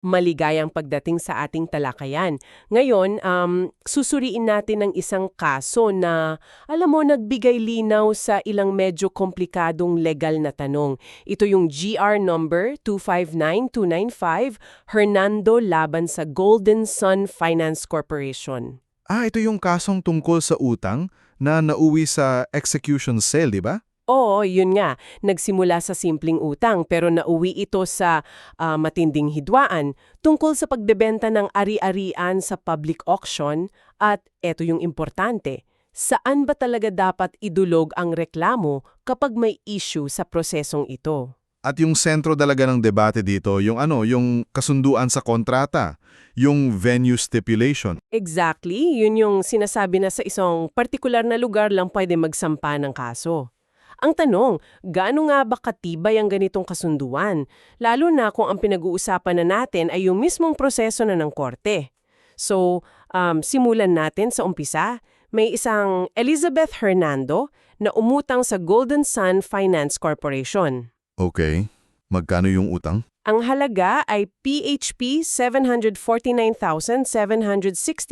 Maligayang pagdating sa ating talakayan. Ngayon, um, susuriin natin ng isang kaso na, alam mo, nagbigay linaw sa ilang medyo komplikadong legal na tanong. Ito yung GR number 259295, Hernando laban sa Golden Sun Finance Corporation. Ah, ito yung kasong tungkol sa utang na nauwi sa execution sale, di ba? Oo, yun nga. Nagsimula sa simpleng utang pero nauwi ito sa ah, matinding hidwaan tungkol sa pagdebenta ng ari-arian sa public auction at eto yung importante. Saan ba talaga dapat idulog ang reklamo kapag may issue sa prosesong ito? At yung sentro talaga ng debate dito, yung ano, yung kasunduan sa kontrata, yung venue stipulation. Exactly, yun yung sinasabi na sa isang partikular na lugar lang pwede magsampa ng kaso. Ang tanong, gaano nga ba katibay ang ganitong kasunduan? Lalo na kung ang pinag-uusapan na natin ay yung mismong proseso na ng korte. So, um, simulan natin sa umpisa. May isang Elizabeth Hernando na umutang sa Golden Sun Finance Corporation. Okay. Magkano yung utang? Ang halaga ay PHP 749,760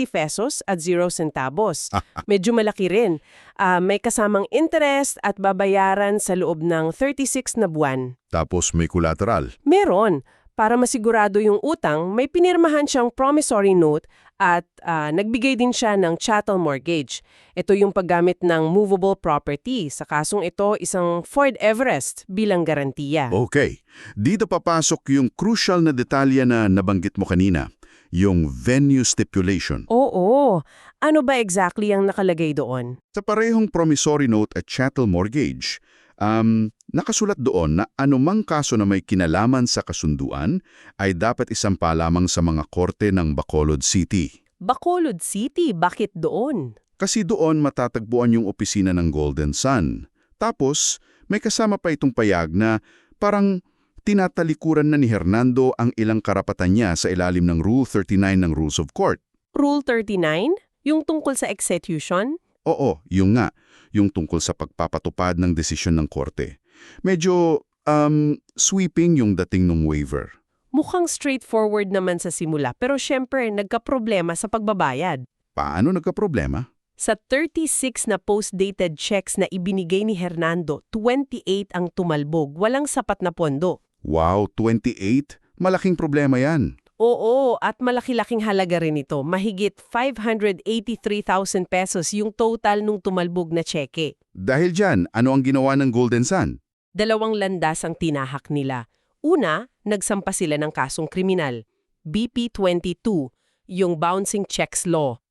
pesos at 0 centavos. Medyo malaki rin. Ah, may kasamang interest at babayaran sa loob ng 36 na buwan. Tapos may collateral. Meron. Para masigurado yung utang, may pinirmahan siyang promissory note at ah, nagbigay din siya ng chattel mortgage. Ito yung paggamit ng movable property. Sa kasong ito, isang Ford Everest bilang garantiya. Okay. Dito papasok yung crucial na detalye na nabanggit mo kanina, yung venue stipulation. Oo. Ano ba exactly ang nakalagay doon? Sa parehong promissory note at chattel mortgage, um, nakasulat doon na anumang kaso na may kinalaman sa kasunduan ay dapat isampa lamang sa mga korte ng Bacolod City. Bacolod City, bakit doon? Kasi doon matatagpuan yung opisina ng Golden Sun. Tapos, may kasama pa itong payag na parang tinatalikuran na ni Hernando ang ilang karapatan niya sa ilalim ng Rule 39 ng Rules of Court. Rule 39? Yung tungkol sa execution? Oo, yung nga, yung tungkol sa pagpapatupad ng desisyon ng korte. Medyo um, sweeping yung dating ng waiver. Mukhang straightforward naman sa simula pero syempre nagka-problema sa pagbabayad. Paano nagka-problema? Sa 36 na post-dated checks na ibinigay ni Hernando, 28 ang tumalbog, walang sapat na pondo. Wow, 28? Malaking problema yan. Oo, at malaki-laking halaga rin ito. Mahigit 583,000 pesos yung total nung tumalbog na cheque. Dahil dyan, ano ang ginawa ng Golden Sun? Dalawang landas ang tinahak nila. Una, nagsampa sila ng kasong kriminal. BP-22, yung bouncing checks law.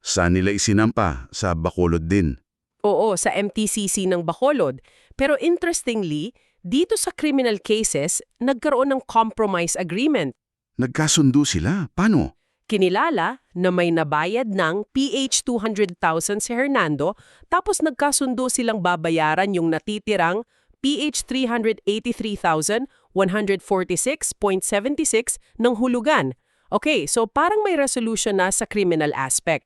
Saan nila isinampa? Sa Bacolod din. Oo, sa MTCC ng Bacolod. Pero interestingly, dito sa criminal cases, nagkaroon ng compromise agreement. Nagkasundo sila. Paano? Kinilala na may nabayad ng PH 200,000 si Hernando tapos nagkasundo silang babayaran yung natitirang PH 383,146.76 ng hulugan. Okay, so parang may resolution na sa criminal aspect.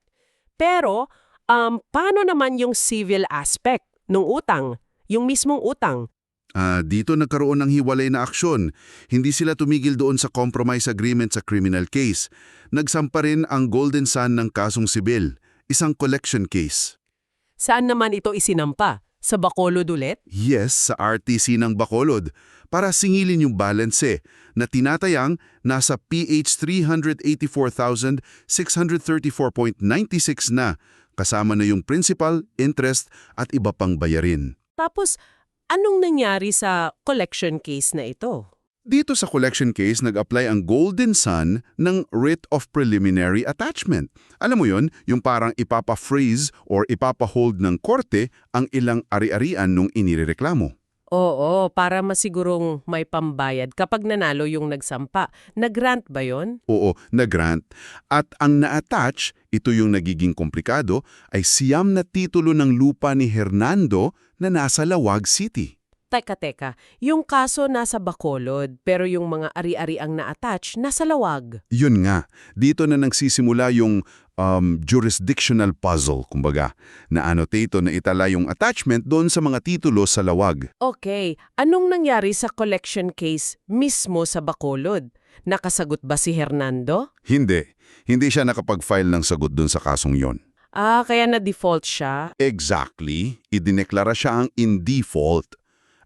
Pero, um, paano naman yung civil aspect ng utang? Yung mismong utang? Ah, dito nagkaroon ng hiwalay na aksyon. Hindi sila tumigil doon sa compromise agreement sa criminal case. Nagsampa rin ang Golden Sun ng kasong sibil, isang collection case. Saan naman ito isinampa? Sa Bacolod ulit? Yes, sa RTC ng Bacolod para singilin yung balance na tinatayang nasa PH 384,634.96 na kasama na yung principal, interest at iba pang bayarin. Tapos, anong nangyari sa collection case na ito? Dito sa collection case, nag-apply ang Golden Sun ng writ of preliminary attachment. Alam mo yon, yung parang ipapa-freeze or ipapa-hold ng korte ang ilang ari-arian nung inireklamo. Oo, para masigurong may pambayad kapag nanalo yung nagsampa. Nag-grant ba yon? Oo, na-grant. At ang na-attach, ito yung nagiging komplikado, ay siyam na titulo ng lupa ni Hernando na nasa Lawag City. Teka, teka. Yung kaso nasa Bacolod, pero yung mga ari-ari ang na-attach nasa Lawag. Yun nga, dito na nagsisimula yung um, jurisdictional puzzle, kumbaga, na annotate na itala yung attachment doon sa mga titulo sa Lawag. Okay, anong nangyari sa collection case mismo sa Bacolod? Nakasagot ba si Hernando? Hindi. Hindi siya nakapag-file ng sagot dun sa kasong yon. Ah, kaya na-default siya. Exactly. Idineklara siya ang in default.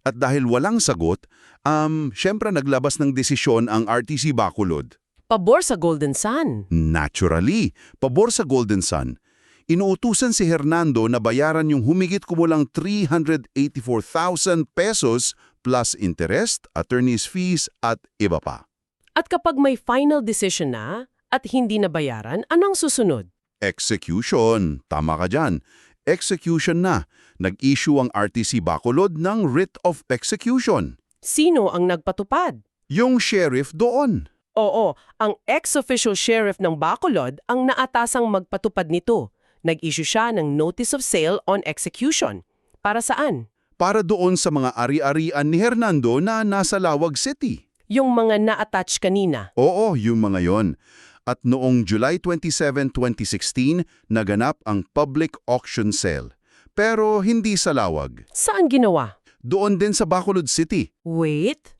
At dahil walang sagot, um, syempre naglabas ng desisyon ang RTC Bacolod. Pabor sa Golden Sun. Naturally, pabor sa Golden Sun. Inuutusan si Hernando na bayaran yung humigit kumulang 384,000 pesos plus interest, attorney's fees at iba pa. At kapag may final decision na at hindi nabayaran, anong susunod? Execution. Tama ka dyan. Execution na. Nag-issue ang RTC Bacolod ng writ of execution. Sino ang nagpatupad? Yung sheriff doon. Oo, ang ex-official sheriff ng Bacolod ang naatasang magpatupad nito. Nag-issue siya ng Notice of Sale on Execution. Para saan? Para doon sa mga ari-arian ni Hernando na nasa Lawag City. Yung mga na-attach kanina. Oo, yung mga yon. At noong July 27, 2016, naganap ang public auction sale. Pero hindi sa Lawag. Saan ginawa? Doon din sa Bacolod City. Wait,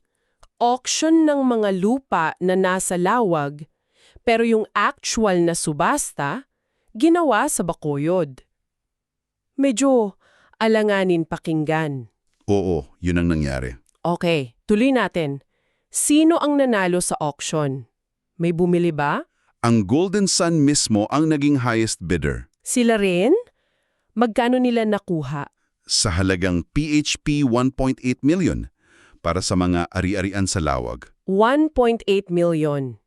auction ng mga lupa na nasa lawag, pero yung actual na subasta, ginawa sa Bacoyod. Medyo alanganin pakinggan. Oo, yun ang nangyari. Okay, tuloy natin. Sino ang nanalo sa auction? May bumili ba? Ang Golden Sun mismo ang naging highest bidder. Sila rin? Magkano nila nakuha? Sa halagang PHP 1.8 million para sa mga ari-arian sa Lawag. 1.8 million.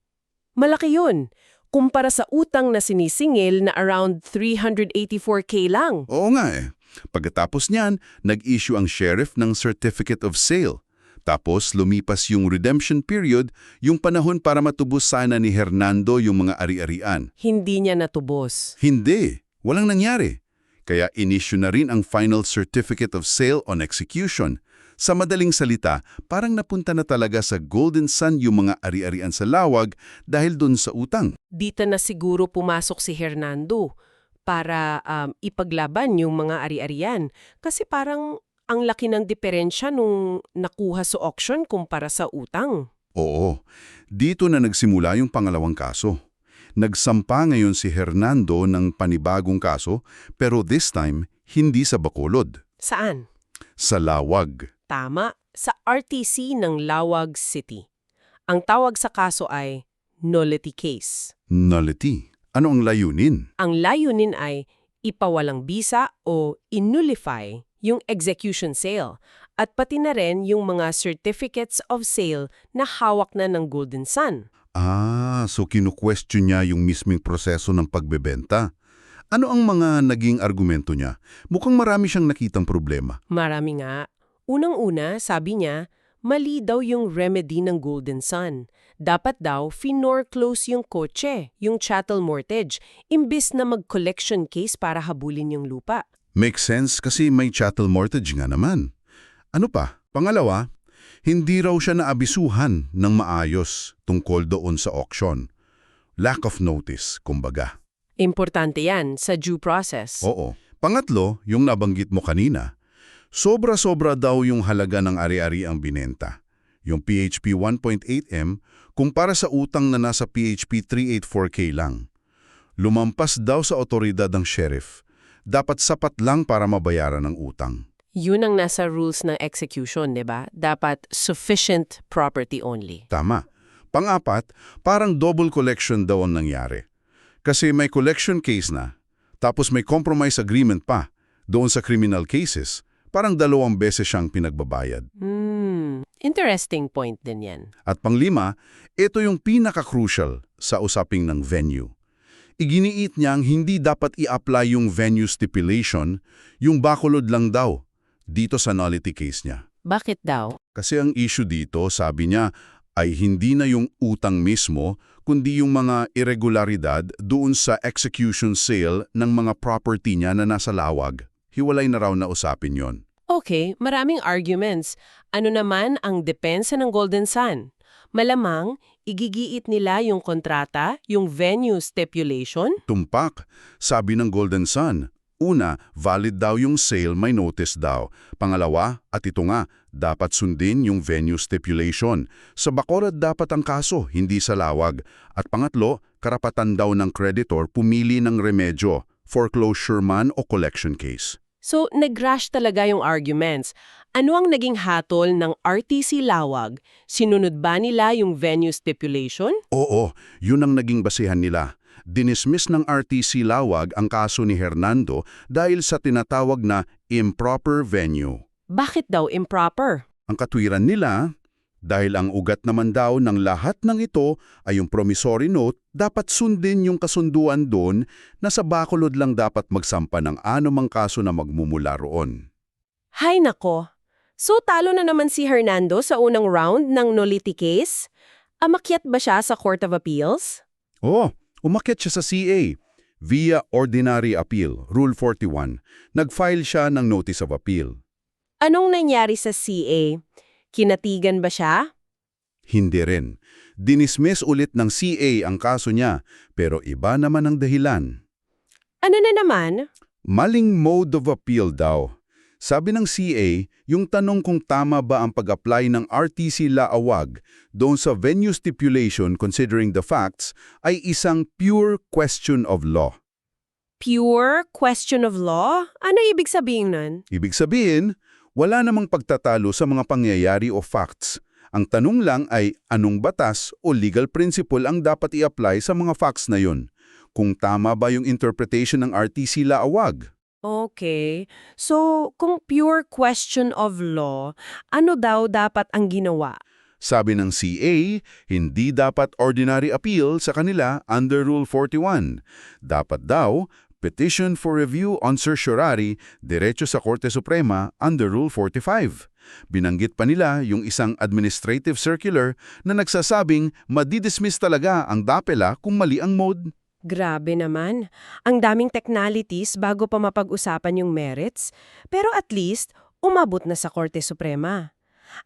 Malaki yun. Kumpara sa utang na sinisingil na around 384k lang. Oo nga eh. Pagkatapos niyan, nag-issue ang sheriff ng Certificate of Sale. Tapos lumipas yung redemption period, yung panahon para matubos sana ni Hernando yung mga ari-arian. Hindi niya natubos. Hindi, walang nangyari. Kaya inisyu na rin ang final Certificate of Sale on Execution. Sa madaling salita, parang napunta na talaga sa Golden Sun yung mga ari-arian sa lawag dahil dun sa utang. Dito na siguro pumasok si Hernando para um, ipaglaban yung mga ari-arian. Kasi parang ang laki ng diferensya nung nakuha sa auction kumpara sa utang. Oo, dito na nagsimula yung pangalawang kaso. Nagsampa ngayon si Hernando ng panibagong kaso pero this time hindi sa Bacolod, Saan? sa Lawag. Tama, sa RTC ng Lawag City. Ang tawag sa kaso ay nullity case. Nullity. Ano ang layunin? Ang layunin ay ipawalang bisa o inullify yung execution sale at pati na rin yung mga certificates of sale na hawak na ng Golden Sun. Ah, so kinu-question niya yung misming proseso ng pagbebenta. Ano ang mga naging argumento niya? Mukhang marami siyang nakitang problema. Marami nga. Unang-una, sabi niya, mali daw yung remedy ng Golden Sun. Dapat daw finor close yung kotse, yung chattel mortgage, imbis na mag-collection case para habulin yung lupa. Makes sense kasi may chattel mortgage nga naman. Ano pa? Pangalawa, hindi raw siya naabisuhan ng maayos tungkol doon sa auction. Lack of notice, kumbaga. Importante yan sa due process. Oo. Pangatlo, yung nabanggit mo kanina. Sobra-sobra daw yung halaga ng ari-ari ang binenta. Yung PHP 1.8M kumpara sa utang na nasa PHP 384K lang. Lumampas daw sa otoridad ng sheriff. Dapat sapat lang para mabayaran ang utang. Yun ang nasa rules ng execution, di ba? Dapat sufficient property only. Tama. Pangapat, parang double collection daw ang nangyari. Kasi may collection case na, tapos may compromise agreement pa doon sa criminal cases. Parang dalawang beses siyang pinagbabayad. Hmm, interesting point din yan. At panglima, ito yung pinaka-crucial sa usaping ng venue. Iginiit niyang hindi dapat i-apply yung venue stipulation, yung bakulod lang daw, dito sa nullity case niya. Bakit daw? Kasi ang issue dito, sabi niya, ay hindi na yung utang mismo, kundi yung mga irregularidad doon sa execution sale ng mga property niya na nasa lawag. Hiwalay na raw na usapin yon. Okay, maraming arguments. Ano naman ang depensa ng Golden Sun? Malamang, igigiit nila yung kontrata, yung venue stipulation? Tumpak, sabi ng Golden Sun, Una, valid daw yung sale may notice daw. Pangalawa, at ito nga, dapat sundin yung venue stipulation. Sa Bacolod dapat ang kaso, hindi sa lawag. At pangatlo, karapatan daw ng creditor pumili ng remedyo, foreclosure man o collection case. So, nag-rush talaga yung arguments. Ano ang naging hatol ng RTC Lawag? Sinunod ba nila yung venue stipulation? Oo, yun ang naging basihan nila. Dinismiss ng RTC Lawag ang kaso ni Hernando dahil sa tinatawag na improper venue. Bakit daw improper? Ang katwiran nila, dahil ang ugat naman daw ng lahat ng ito ay yung promissory note, dapat sundin yung kasunduan doon na sa Bacolod lang dapat magsampa ng anumang kaso na magmumula roon. Hay nako. So talo na naman si Hernando sa unang round ng Noliti case? Amakyat ba siya sa Court of Appeals? Oo, umakyat siya sa CA via Ordinary Appeal, Rule 41. Nag-file siya ng Notice of Appeal. Anong nangyari sa CA? Kinatigan ba siya? Hindi rin. Dinismiss ulit ng CA ang kaso niya, pero iba naman ang dahilan. Ano na naman? Maling mode of appeal daw. Sabi ng CA, yung tanong kung tama ba ang pag-apply ng RTC laawag doon sa venue stipulation considering the facts ay isang pure question of law. Pure question of law? Ano ibig sabihin nun? Ibig sabihin, wala namang pagtatalo sa mga pangyayari o facts. Ang tanong lang ay anong batas o legal principle ang dapat i-apply sa mga facts na yun. Kung tama ba yung interpretation ng RTC laawag. Okay. So, kung pure question of law, ano daw dapat ang ginawa? Sabi ng CA, hindi dapat ordinary appeal sa kanila under Rule 41. Dapat daw, petition for review on certiorari diretso sa Korte Suprema under Rule 45. Binanggit pa nila yung isang administrative circular na nagsasabing madidismiss talaga ang DAPELA kung mali ang mode. Grabe naman. Ang daming technicalities bago pa mapag-usapan yung merits. Pero at least, umabot na sa Korte Suprema.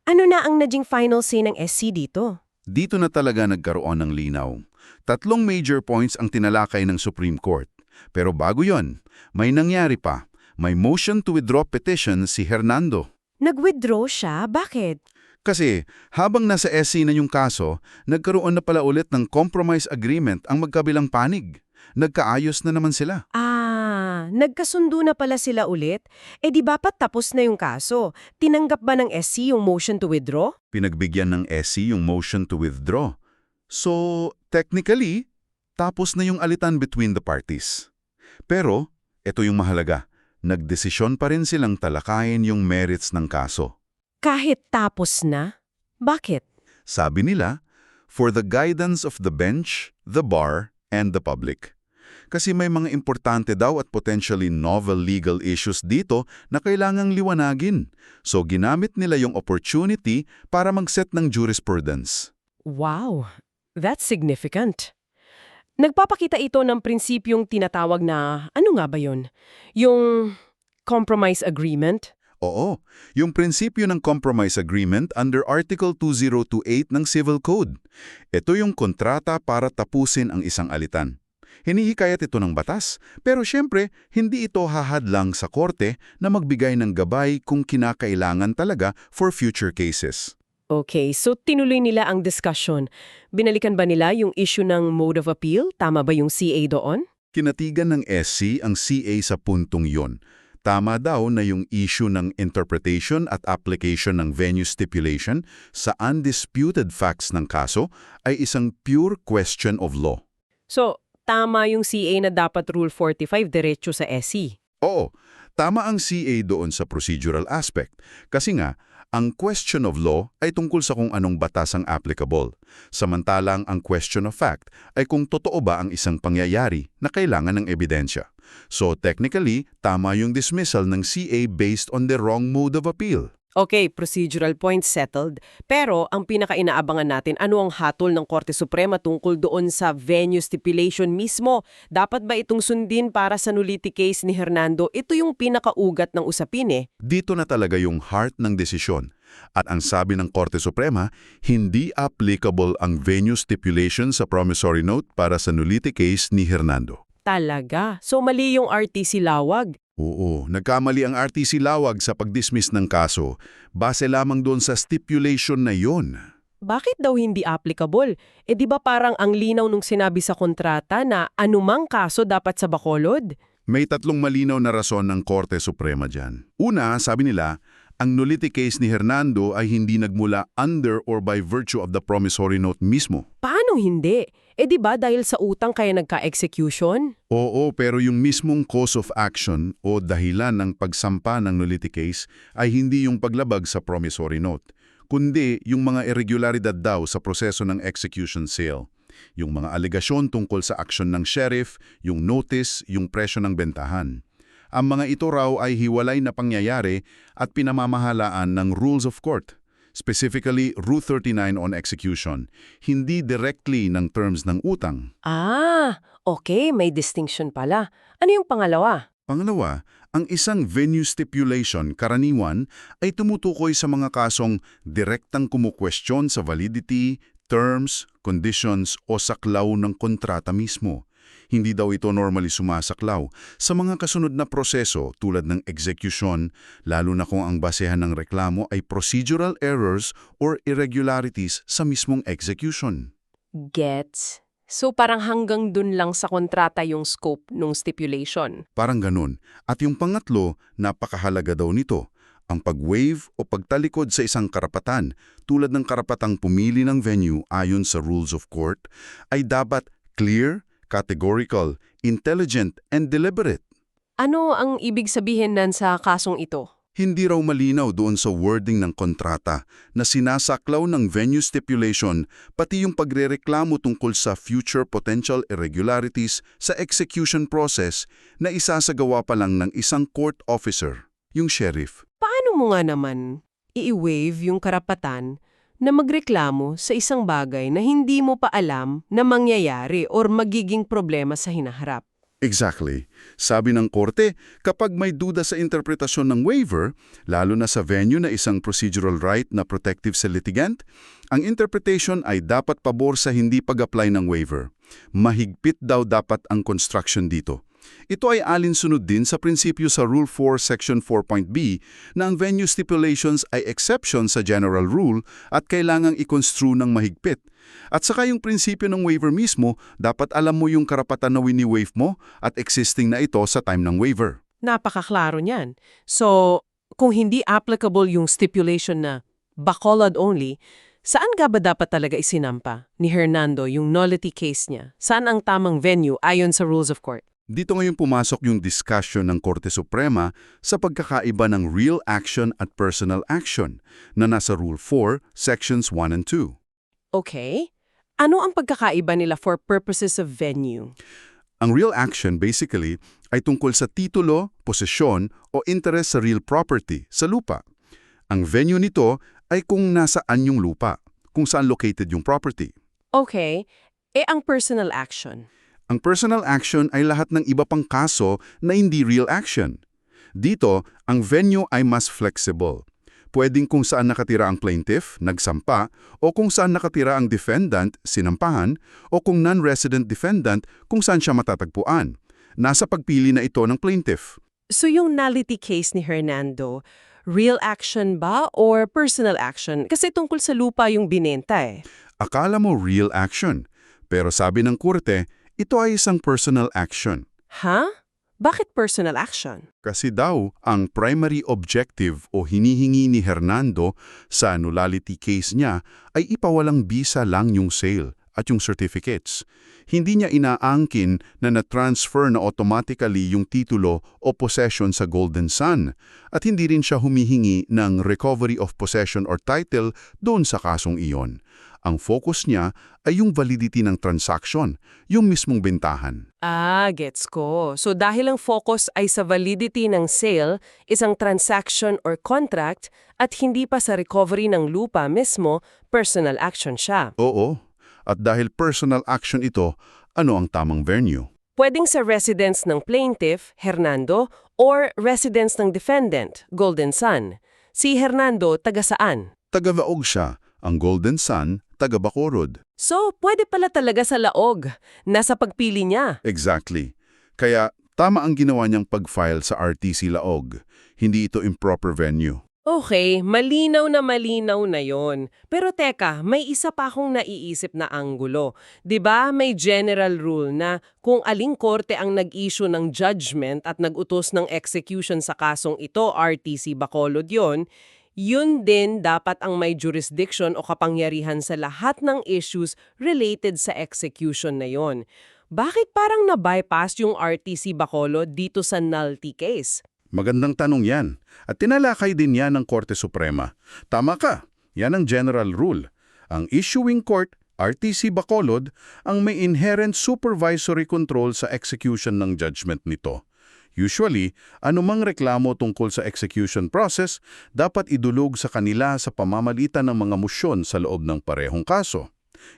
Ano na ang naging final say ng SC dito? Dito na talaga nagkaroon ng linaw. Tatlong major points ang tinalakay ng Supreme Court. Pero bago yon, may nangyari pa. May motion to withdraw petition si Hernando. Nag-withdraw siya? Bakit? Kasi habang nasa SC na yung kaso, nagkaroon na pala ulit ng compromise agreement ang magkabilang panig. Nagkaayos na naman sila. Ah, nagkasundo na pala sila ulit? Eh di ba pa tapos na yung kaso? Tinanggap ba ng SC yung motion to withdraw? Pinagbigyan ng SC yung motion to withdraw. So, technically, tapos na yung alitan between the parties. Pero, ito yung mahalaga, nagdesisyon pa rin silang talakayin yung merits ng kaso. Kahit tapos na? Bakit? Sabi nila, for the guidance of the bench, the bar, and the public. Kasi may mga importante daw at potentially novel legal issues dito na kailangang liwanagin. So ginamit nila yung opportunity para mag-set ng jurisprudence. Wow, that's significant. Nagpapakita ito ng prinsipyong tinatawag na, ano nga ba yun? Yung compromise agreement? Oo, yung prinsipyo ng compromise agreement under Article 2028 ng Civil Code. Ito yung kontrata para tapusin ang isang alitan. Hinihikayat ito ng batas, pero siyempre, hindi ito hahadlang sa korte na magbigay ng gabay kung kinakailangan talaga for future cases. Okay, so tinuloy nila ang discussion. Binalikan ba nila yung issue ng mode of appeal? Tama ba yung CA doon? Kinatigan ng SC ang CA sa puntong yon. Tama daw na yung issue ng interpretation at application ng venue stipulation sa undisputed facts ng kaso ay isang pure question of law. So, tama yung CA na dapat Rule 45 diretso sa SC. Oo, tama ang CA doon sa procedural aspect. Kasi nga, ang question of law ay tungkol sa kung anong batas ang applicable. Samantalang ang question of fact ay kung totoo ba ang isang pangyayari na kailangan ng ebidensya. So technically, tama yung dismissal ng CA based on the wrong mode of appeal. Okay, procedural points settled. Pero ang pinaka-inaabangan natin, ano ang hatol ng Korte Suprema tungkol doon sa venue stipulation mismo? Dapat ba itong sundin para sa nuliti case ni Hernando? Ito yung pinakaugat ng usapin eh. Dito na talaga yung heart ng desisyon. At ang sabi ng Korte Suprema, hindi applicable ang venue stipulation sa promissory note para sa nuliti case ni Hernando. Talaga? So mali yung RTC lawag? Oo, nagkamali ang RTC Lawag sa pag-dismiss ng kaso. Base lamang doon sa stipulation na yon. Bakit daw hindi applicable? E di ba parang ang linaw nung sinabi sa kontrata na anumang kaso dapat sa Bacolod? May tatlong malinaw na rason ng Korte Suprema dyan. Una, sabi nila, ang nullity case ni Hernando ay hindi nagmula under or by virtue of the promissory note mismo. Paano hindi? E di ba dahil sa utang kaya nagka-execution? Oo, pero yung mismong cause of action o dahilan ng pagsampa ng nullity case ay hindi yung paglabag sa promissory note, kundi yung mga irregularidad daw sa proseso ng execution sale. Yung mga alegasyon tungkol sa aksyon ng sheriff, yung notice, yung presyo ng bentahan. Ang mga ito raw ay hiwalay na pangyayari at pinamamahalaan ng rules of court, specifically Rule 39 on execution, hindi directly ng terms ng utang. Ah, okay, may distinction pala. Ano yung pangalawa? Pangalawa, ang isang venue stipulation karaniwan ay tumutukoy sa mga kasong direktang kumukwestiyon sa validity, terms, conditions o saklaw ng kontrata mismo. Hindi daw ito normally sumasaklaw sa mga kasunod na proseso tulad ng execution, lalo na kung ang basehan ng reklamo ay procedural errors or irregularities sa mismong execution. Gets. So parang hanggang dun lang sa kontrata yung scope nung stipulation. Parang ganun. At yung pangatlo, napakahalaga daw nito, ang pag-waive o pagtalikod sa isang karapatan tulad ng karapatang pumili ng venue ayon sa rules of court ay dapat clear, categorical, intelligent, and deliberate. Ano ang ibig sabihin nan sa kasong ito? Hindi raw malinaw doon sa wording ng kontrata na sinasaklaw ng venue stipulation pati yung pagrereklamo tungkol sa future potential irregularities sa execution process na isasagawa pa lang ng isang court officer, yung sheriff. Paano mo nga naman i-waive yung karapatan na magreklamo sa isang bagay na hindi mo pa alam na mangyayari or magiging problema sa hinaharap? Exactly. Sabi ng korte, kapag may duda sa interpretasyon ng waiver, lalo na sa venue na isang procedural right na protective sa litigant, ang interpretation ay dapat pabor sa hindi pag-apply ng waiver. Mahigpit daw dapat ang construction dito. Ito ay alinsunod din sa prinsipyo sa Rule 4 Section 4.b na ang venue stipulations ay exception sa general rule at kailangang i-construe ng mahigpit. At saka yung prinsipyo ng waiver mismo, dapat alam mo yung karapatan na wini-waive mo at existing na ito sa time ng waiver. Napakaklaro niyan. So, kung hindi applicable yung stipulation na Bacolod only, saan nga ba dapat talaga isinampa ni Hernando yung nullity case niya? Saan ang tamang venue ayon sa rules of court? Dito ngayon pumasok yung discussion ng Korte Suprema sa pagkakaiba ng real action at personal action na nasa Rule 4, Sections 1 and 2. Okay. Ano ang pagkakaiba nila for purposes of venue? Ang real action basically ay tungkol sa titulo, posisyon o interest sa real property, sa lupa. Ang venue nito ay kung nasaan yung lupa, kung saan located yung property. Okay. Eh ang personal action? Ang personal action ay lahat ng iba pang kaso na hindi real action. Dito, ang venue ay mas flexible. Pwedeng kung saan nakatira ang plaintiff, nagsampa, o kung saan nakatira ang defendant, sinampahan, o kung non-resident defendant, kung saan siya matatagpuan. Nasa pagpili na ito ng plaintiff. So yung nullity case ni Hernando, real action ba or personal action? Kasi tungkol sa lupa yung binenta eh. Akala mo real action, pero sabi ng kurte, ito ay isang personal action. Ha? Bakit personal action? Kasi daw, ang primary objective o hinihingi ni Hernando sa nullity case niya ay ipawalang bisa lang yung sale at yung certificates. Hindi niya inaangkin na na-transfer na automatically yung titulo o possession sa Golden Sun at hindi rin siya humihingi ng recovery of possession or title doon sa kasong iyon. Ang focus niya ay yung validity ng transaction, yung mismong bentahan. Ah, gets ko. So dahil ang focus ay sa validity ng sale, isang transaction or contract, at hindi pa sa recovery ng lupa mismo, personal action siya. Oo. At dahil personal action ito, ano ang tamang venue? Pwedeng sa residence ng plaintiff, Hernando, or residence ng defendant, Golden Sun. Si Hernando, taga saan? Taga-Vaog siya, ang Golden Sun, taga-Bacorod. So, pwede pala talaga sa laog. Nasa pagpili niya. Exactly. Kaya Tama ang ginawa niyang pag-file sa RTC Laog. Hindi ito improper venue. Okay, malinaw na malinaw na yon. Pero teka, may isa pa akong naiisip na anggulo. 'Di ba may general rule na kung aling korte ang nag-issue ng judgment at nag-utos ng execution sa kasong ito, RTC Bacolod yon, yun din dapat ang may jurisdiction o kapangyarihan sa lahat ng issues related sa execution na yon. Bakit parang na-bypass yung RTC Bacolod dito sa nullity case? Magandang tanong yan. At tinalakay din yan ng Korte Suprema. Tama ka, yan ang general rule. Ang issuing court, RTC Bacolod, ang may inherent supervisory control sa execution ng judgment nito. Usually, anumang reklamo tungkol sa execution process dapat idulog sa kanila sa pamamalitan ng mga musyon sa loob ng parehong kaso.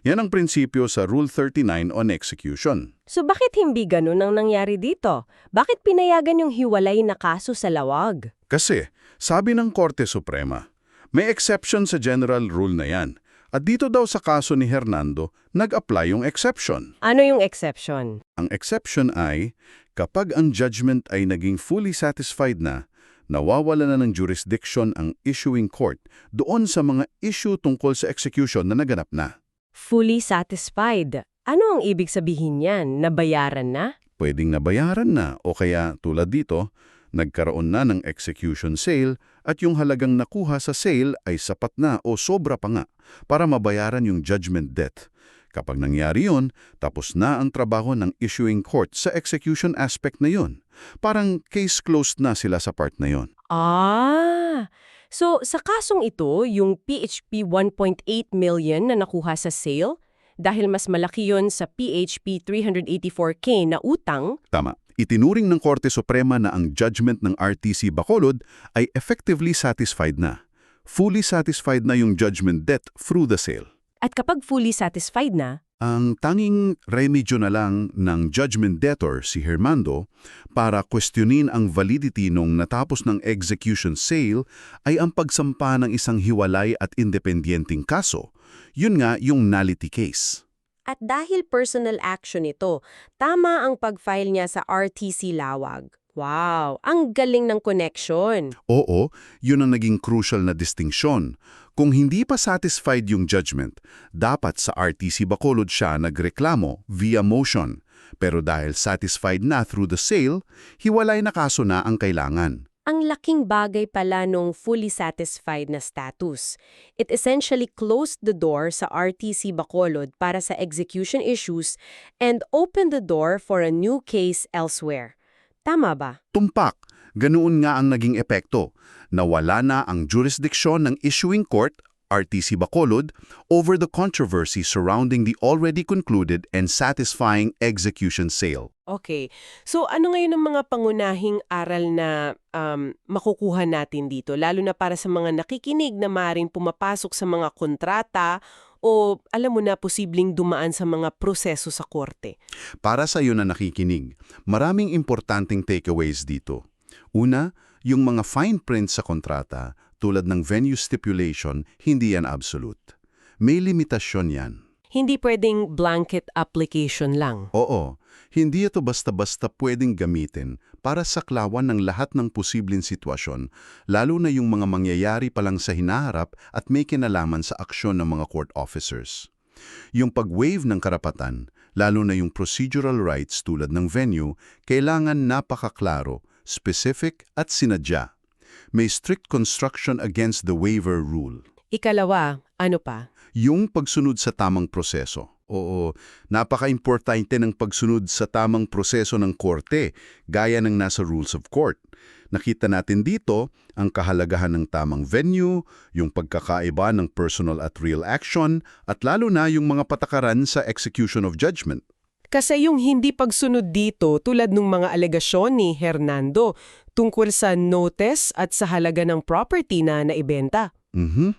Yan ang prinsipyo sa Rule 39 on Execution. So bakit hindi ganun ang nangyari dito? Bakit pinayagan yung hiwalay na kaso sa lawag? Kasi, sabi ng Korte Suprema, may exception sa general rule na yan. At dito daw sa kaso ni Hernando, nag-apply yung exception. Ano yung exception? Ang exception ay, kapag ang judgment ay naging fully satisfied na, nawawala na ng jurisdiction ang issuing court doon sa mga issue tungkol sa execution na naganap na. Fully satisfied. Ano ang ibig sabihin niyan? Nabayaran na? Pwedeng nabayaran na o kaya tulad dito, nagkaroon na ng execution sale at yung halagang nakuha sa sale ay sapat na o sobra pa nga para mabayaran yung judgment debt. Kapag nangyari yun, tapos na ang trabaho ng issuing court sa execution aspect na yun. Parang case closed na sila sa part na yun. Ah! So, sa kasong ito, yung PHP 1.8 million na nakuha sa sale, dahil mas malaki yon sa PHP 384K na utang, Tama. Itinuring ng Korte Suprema na ang judgment ng RTC Bacolod ay effectively satisfied na. Fully satisfied na yung judgment debt through the sale. at kapag fully satisfied na, Ang tanging remedyo na lang ng judgment debtor, si Hermando, para questionin ang validity nung natapos ng execution sale ay ang pagsampa ng isang hiwalay at independyenteng kaso. Yun nga yung nullity case. At dahil personal action ito, tama ang pag-file niya sa RTC Lawag. Wow, ang galing ng connection. Oo, yun ang naging crucial na distinksyon. Kung hindi pa satisfied yung judgment, dapat sa RTC Bacolod siya nagreklamo via motion. Pero dahil satisfied na through the sale, hiwalay na kaso na ang kailangan. Ang laking bagay pala nung fully satisfied na status. It essentially closed the door sa RTC Bacolod para sa execution issues and opened the door for a new case elsewhere. Tama ba? Tumpak, ganoon nga ang naging epekto. Nawala na ang jurisdiksyon ng issuing court, RTC Bacolod, over the controversy surrounding the already concluded and satisfying execution sale. Okay. So ano ngayon ang mga pangunahing aral na um, makukuha natin dito? Lalo na para sa mga nakikinig na maaaring pumapasok sa mga kontrata o alam mo na posibleng dumaan sa mga proseso sa korte. Para sa iyo na nakikinig, maraming importanteng takeaways dito. Una, yung mga fine print sa kontrata tulad ng venue stipulation, hindi yan absolute. May limitasyon yan. Hindi pwedeng blanket application lang. Oo, hindi ito basta-basta pwedeng gamitin para saklawan ng lahat ng posibleng sitwasyon, lalo na yung mga mangyayari pa lang sa hinaharap at may kinalaman sa aksyon ng mga court officers. Yung pag-waive ng karapatan, lalo na yung procedural rights tulad ng venue, kailangan napakaklaro, specific at sinadya. May strict construction against the waiver rule. Ikalawa, ano pa? Yung pagsunod sa tamang proseso. Oo, napaka-importante ng pagsunod sa tamang proseso ng korte, gaya ng nasa Rules of Court. Nakita natin dito ang kahalagahan ng tamang venue, yung pagkakaiba ng personal at real action, at lalo na yung mga patakaran sa execution of judgment. Kasi yung hindi pagsunod dito tulad ng mga alegasyon ni Hernando tungkol sa notice at sa halaga ng property na naibenta. Mhm.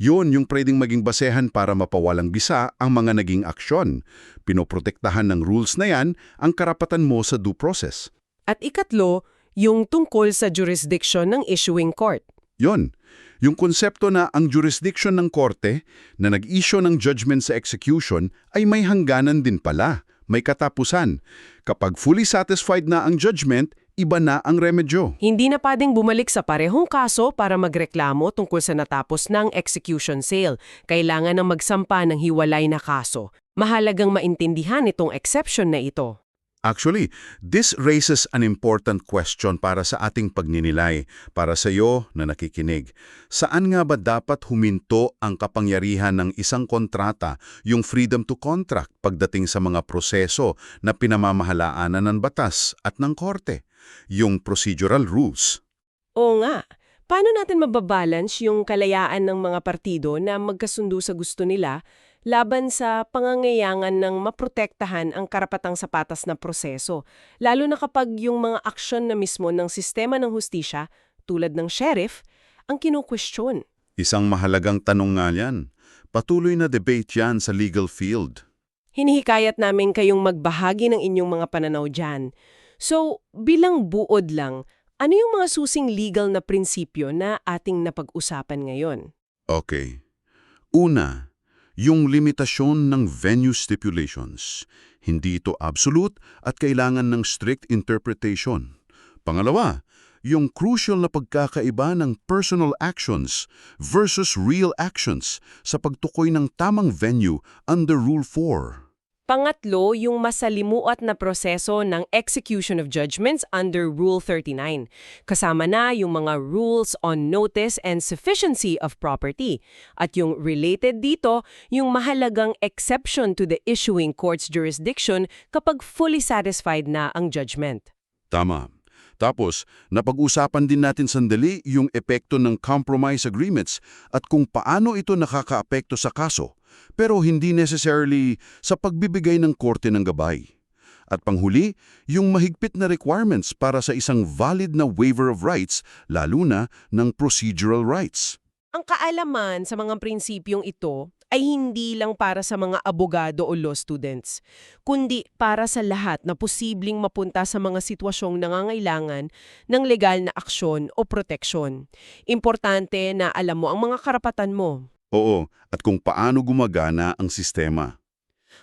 Yun yung pwedeng maging basehan para mapawalang bisa ang mga naging aksyon. Pinoprotektahan ng rules na yan ang karapatan mo sa due process. At ikatlo, yung tungkol sa jurisdiction ng issuing court. Yon, yung konsepto na ang jurisdiction ng korte na nag-issue ng judgment sa execution ay may hangganan din pala. May katapusan. Kapag fully satisfied na ang judgment, iba na ang remedyo. Hindi na pwedeng bumalik sa parehong kaso para magreklamo tungkol sa natapos ng execution sale. Kailangan ng magsampa ng hiwalay na kaso. Mahalagang maintindihan itong exception na ito. Actually, this raises an important question para sa ating pagninilay, para sa iyo na nakikinig. Saan nga ba dapat huminto ang kapangyarihan ng isang kontrata, yung freedom to contract, pagdating sa mga proseso na pinamamahalaanan ng batas at ng korte, yung procedural rules? Oo nga. Paano natin mababalance yung kalayaan ng mga partido na magkasundo sa gusto nila laban sa pangangailangan ng maprotektahan ang karapatang sapatas na proseso, lalo na kapag yung mga aksyon na mismo ng sistema ng hustisya, tulad ng sheriff, ang kinukwestiyon. Isang mahalagang tanong nga yan. Patuloy na debate yan sa legal field. Hinihikayat namin kayong magbahagi ng inyong mga pananaw dyan. So, bilang buod lang, ano yung mga susing legal na prinsipyo na ating napag-usapan ngayon? Okay. Una, yung limitasyon ng venue stipulations. Hindi ito absolute at kailangan ng strict interpretation. Pangalawa, yung crucial na pagkakaiba ng personal actions versus real actions sa pagtukoy ng tamang venue under Rule 4. Pangatlo, yung masalimuot na proseso ng execution of judgments under Rule 39. Kasama na yung mga rules on notice and sufficiency of property. At yung related dito, yung mahalagang exception to the issuing court's jurisdiction kapag fully satisfied na ang judgment. Tama. Tapos, napag-usapan din natin sandali yung epekto ng compromise agreements at kung paano ito nakakaapekto sa kaso, pero hindi necessarily sa pagbibigay ng korte ng gabay. At panghuli, yung mahigpit na requirements para sa isang valid na waiver of rights, lalo na ng procedural rights. Ang kaalaman sa mga prinsipyong ito ay hindi lang para sa mga abogado o law students, kundi para sa lahat na posibleng mapunta sa mga sitwasyong nangangailangan ng legal na aksyon o proteksyon. Importante na alam mo ang mga karapatan mo. Oo, at kung paano gumagana ang sistema.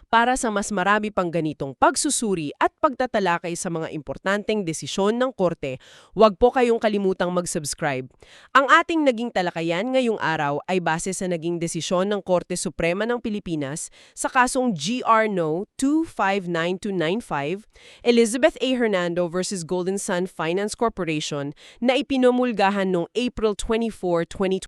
Para sa mas marami pang ganitong pagsusuri at pagtatalakay sa mga importanteng desisyon ng korte, huwag po kayong kalimutang mag-subscribe. Ang ating naging talakayan ngayong araw ay base sa naging desisyon ng Korte Suprema ng Pilipinas sa kasong GR No. 259295, Elizabeth A. Hernando versus Golden Sun Finance Corporation na ipinumulgahan noong April 24, 2020.